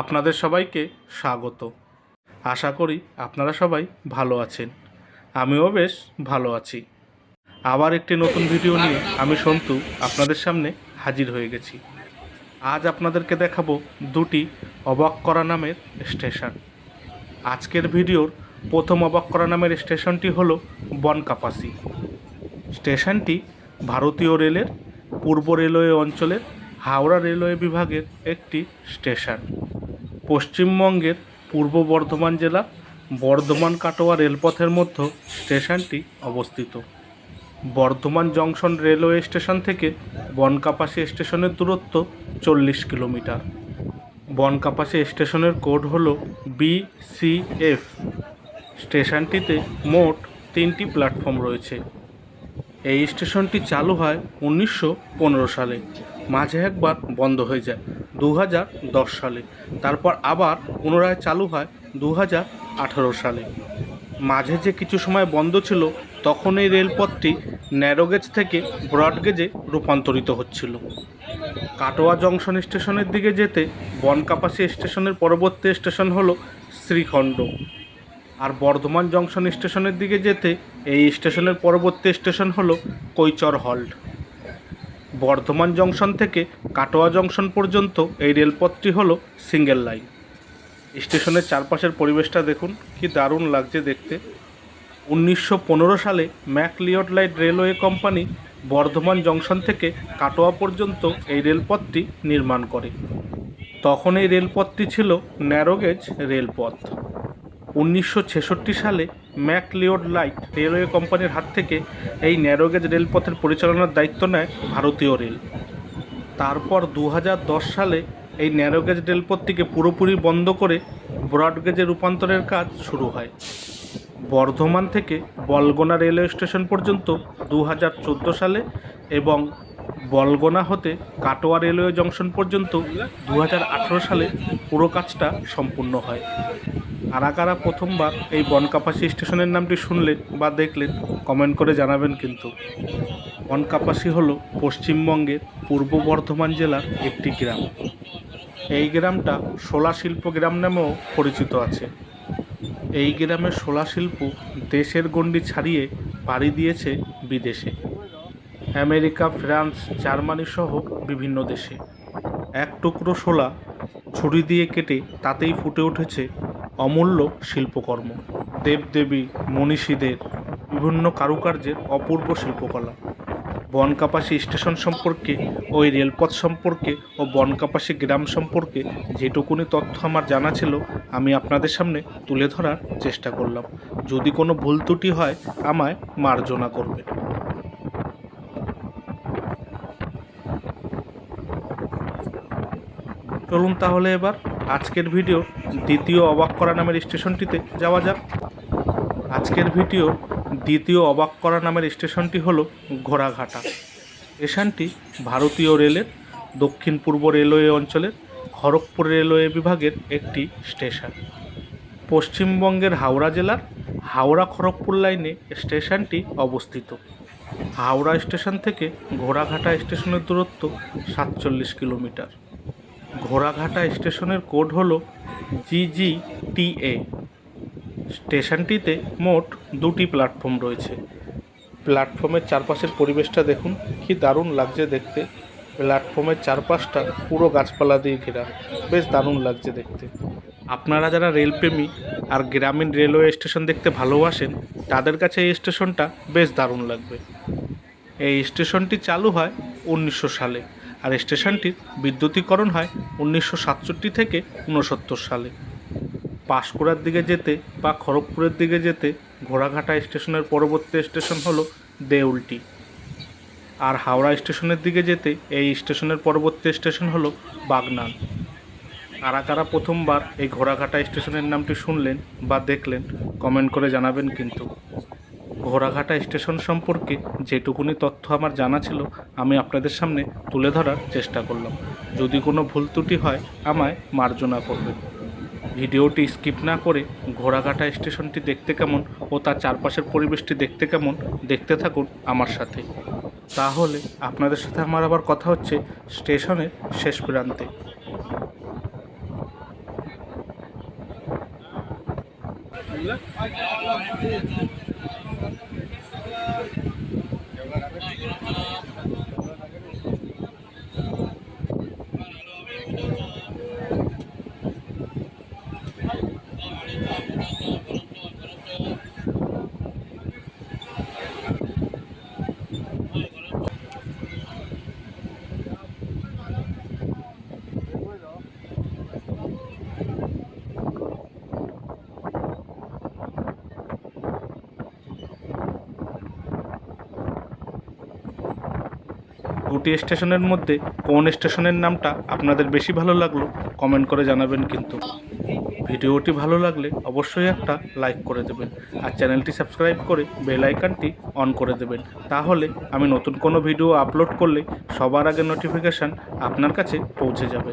আপনাদের সবাইকে স্বাগত। আশা করি আপনারা সবাই ভালো আছেন। আমিও বেশ ভালো আছি। আবার একটি নতুন ভিডিও নিয়ে আমি সন্তু আপনাদের সামনে হাজির হয়ে গেছি। আজ আপনাদেরকে দেখাবো দুটি অবাক করা নামের স্টেশন। আজকের ভিডিওর প্রথম অবাক করা নামের স্টেশনটি হল বনকাপাসি। স্টেশনটি ভারতীয় রেলের পূর্ব রেলওয়ে অঞ্চলের হাওড়া রেলওয়ে বিভাগের একটি স্টেশন। পশ্চিমবঙ্গের পূর্ব বর্ধমান জেলা, বর্ধমান কাটোয়া রেলপথের মধ্যে স্টেশনটি অবস্থিত। বর্ধমান জংশন রেলওয়ে স্টেশন থেকে বনকাপাসি স্টেশনের দূরত্ব চল্লিশ কিলোমিটার। বনকাপাসি স্টেশনের কোড হল বিসিএফ স্টেশনটিতে মোট তিনটি প্ল্যাটফর্ম রয়েছে। এই স্টেশনটি চালু হয় উনিশশো পনেরো সালে। মাঝে একবার বন্ধ হয়ে যায়। দু হাজার দশ সালে। তারপর আবার পুনরায় চালু হয় দু হাজার আঠারো সালে। মাঝে যে কিছু সময় বন্ধ ছিল তখন এই রেলপথটি ন্যারোগেজ থেকে ব্রডগেজে রূপান্তরিত হচ্ছিল। কাটোয়া জংশন স্টেশনের দিকে যেতে বনকাপাসি স্টেশনের পরবর্তী স্টেশন হল শ্রীখণ্ড। আর বর্ধমান জংশন স্টেশনের দিকে যেতে এই স্টেশনের পরবর্তী স্টেশন হল কৈচর হল্ট বর্ধমান জংশন থেকে কাটোয়া জংশন পর্যন্ত এই রেলপথটি হলো সিঙ্গেল লাইন। স্টেশনের চারপাশের পরিবেশটা দেখুন, কি দারুণ লাগছে দেখতে। উনিশশো পনেরো সালে McLeod light railway company Bardhaman junction থেকে কাটোয়া পর্যন্ত এই রেলপথটি নির্মাণ করে। তখন এই রেলপথটি ছিল ন্যারোগেজ রেলপথ। উনিশশো ছেষট্টি সালে ম্যাকলিওড লাইট রেলওয়ে কোম্পানির হাত থেকে এই ন্যারোগেজ রেলপথের পরিচালনার দায়িত্ব নেয় ভারতীয় রেল। তারপর দু হাজার দশ সালে এই ন্যারোগেজ রেলপথটিকে পুরোপুরি বন্ধ করে ব্রডগেজে রূপান্তরের কাজ শুরু হয়। বর্ধমান থেকে বলগোনা রেলওয়ে স্টেশন পর্যন্ত দু হাজার চোদ্দ সালে এবং বলগোনা হতে কাটোয়া রেলওয়ে জংশন পর্যন্ত দু হাজার আঠেরো সালে পুরো কাজটা সম্পূর্ণ হয়। কারা কারা প্রথমবার এই বনকাপাসি স্টেশনের নামটি শুনলেন বা দেখলেন কমেন্ট করে জানাবেন কিন্তু। বনকাপাসি হল পশ্চিমবঙ্গের পূর্ব বর্ধমান জেলার একটি গ্রাম। এই গ্রামটা শোলা শিল্প গ্রাম নামেও পরিচিত আছে। এই গ্রামের শোলা শিল্প দেশের গণ্ডি ছাড়িয়ে পাড়ি দিয়েছে বিদেশে। আমেরিকা, ফ্রান্স, জার্মানি সহ বিভিন্ন দেশে। এক টুকরো শোলা ছুরি দিয়ে কেটে তাতেই ফুটে উঠেছে অমূল্য শিল্পকর্ম। দেবদেবী, মনীষীদের বিভিন্ন কারুকার্যের অপূর্ব শিল্পকলা। বনকাপাসি স্টেশন সম্পর্কে, ওই রেলপথ সম্পর্কে ও বনকাপাসি গ্রাম সম্পর্কে যেটুকুনি তথ্য আমার জানা ছিল, আমি আপনাদের সামনে তুলে ধরার চেষ্টা করলাম। যদি কোনো ভুল ত্রুটি হয়, আমায় মার্জনা করবেন। চলুন তাহলে এবার আজকের ভিডিও দ্বিতীয় অবাক করা নামের স্টেশনটিতে যাওয়া যাক। আজকের ভিডিও দ্বিতীয় অবাক করা নামের স্টেশনটি হল ঘোড়াঘাটা। স্টেশনটি ভারতীয় রেলের দক্ষিণ পূর্ব রেলওয়ে অঞ্চলের খড়গপুর রেলওয়ে বিভাগের একটি স্টেশন। পশ্চিমবঙ্গের হাওড়া জেলার হাওড়া খড়গপুর লাইনে স্টেশনটি অবস্থিত। হাওড়া স্টেশন থেকে ঘোড়াঘাটা স্টেশনের দূরত্ব সাতচল্লিশ কিলোমিটার। ঘোড়াঘাটা স্টেশনের কোড হল জিজিটিএ স্টেশনটিতে মোট দুটি প্ল্যাটফর্ম রয়েছে। প্ল্যাটফর্মের চারপাশের পরিবেশটা দেখুন, কি দারুণ লাগছে দেখতে। প্ল্যাটফর্মের চারপাশটা পুরো গাছপালা দিয়ে ঘেরা। বেশ দারুণ লাগছে দেখতে। আপনারা যারা রেলপ্রেমী আর গ্রামীণ রেলওয়ে স্টেশন দেখতে ভালোবাসেন, তাদের কাছে এই স্টেশনটা বেশ দারুণ লাগবে। এই স্টেশনটি চালু হয় উনিশশো সালে। আর স্টেশনটির বিদ্যুতীকরণ হয় উনিশশো সাতষট্টি থেকে ঊনসত্তর সালে। পাঁশকুড়ার দিকে যেতে বা খড়গপুরের দিকে যেতে ঘোড়াঘাটা স্টেশনের পরবর্তী স্টেশন হলো দেউলটি। আর হাওড়া স্টেশনের দিকে যেতে এই স্টেশনের পরবর্তী স্টেশন হলো বাগনান। কারা কারা প্রথমবার এই ঘোড়াঘাটা স্টেশনের নামটি শুনলেন বা দেখলেন, কমেন্ট করে জানাবেন কিন্তু। ঘোড়াঘাটা স্টেশন সম্পর্কে যেটুকুনি তথ্য আমার জানা ছিল, আমি আপনাদের সামনে তুলে ধরার চেষ্টা করলাম। যদি কোনো ভুল ত্রুটি হয়, আমায় মার্জনা করবেন। ভিডিওটি স্কিপ না করে ঘোড়াঘাটা স্টেশনটি দেখতে কেমন ও তার চারপাশের পরিবেশটি দেখতে কেমন, দেখতে থাকুন আমার সাথে। তাহলে আপনাদের সাথে আমার আবার কথা হচ্ছে স্টেশনের শেষ প্রান্তে। দুটি স্টেশনের মধ্যে কোন স্টেশনের নামটা আপনাদের বেশি ভালো লাগল, কমেন্ট করে জানাবেন কিন্তু। ভিডিওটি ভালো লাগলে অবশ্যই একটা লাইক করে দেবেন আর চ্যানেলটি সাবস্ক্রাইব করে বেল আইকনটি অন করে দেবেন। তাহলে আমি নতুন কোনো ভিডিও আপলোড করলে সবার আগে নোটিফিকেশান আপনার কাছে পৌঁছে যাবে।